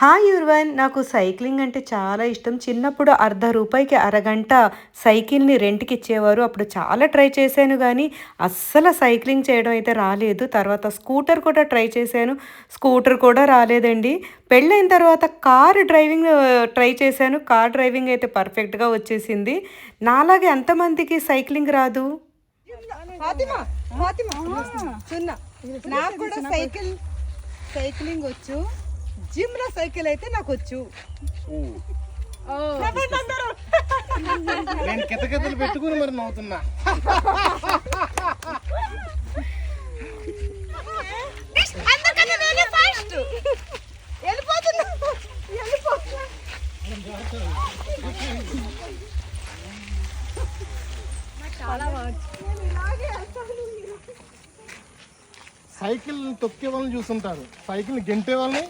Hi యుర్వన్ నాకు cycling అంటే చాలా ఇష్టం. చిన్నప్పుడు అర్ధ రూపాయికి అరగంట సైకిల్ని రెంట్కి ఇచ్చేవారు. అప్పుడు చాలా ట్రై చేశాను కానీ అస్సలు సైక్లింగ్ చేయడం అయితే రాలేదు. తర్వాత స్కూటర్ కూడా ట్రై చేశాను. స్కూటర్ కూడా రాలేదండి. పెళ్ళైన తర్వాత కార్ డ్రైవింగ్ ట్రై చేశాను. కార్ డ్రైవింగ్ అయితే పర్ఫెక్ట్గా వచ్చేసింది. నాలాగే ఎంతమందికి సైక్లింగ్ రాదు. నాకు కూడా సైకిల్ సైక్లింగ్ వచ్చు. జిమ్లో సైకిల్ అయితే నాకు వచ్చు. నేను కితకితలు పెట్టుకుని మరి నవ్వుతున్నా. సైకిల్ తొక్కే వాళ్ళని చూస్తుంటారు. సైకిల్ గెంటే వాళ్ళని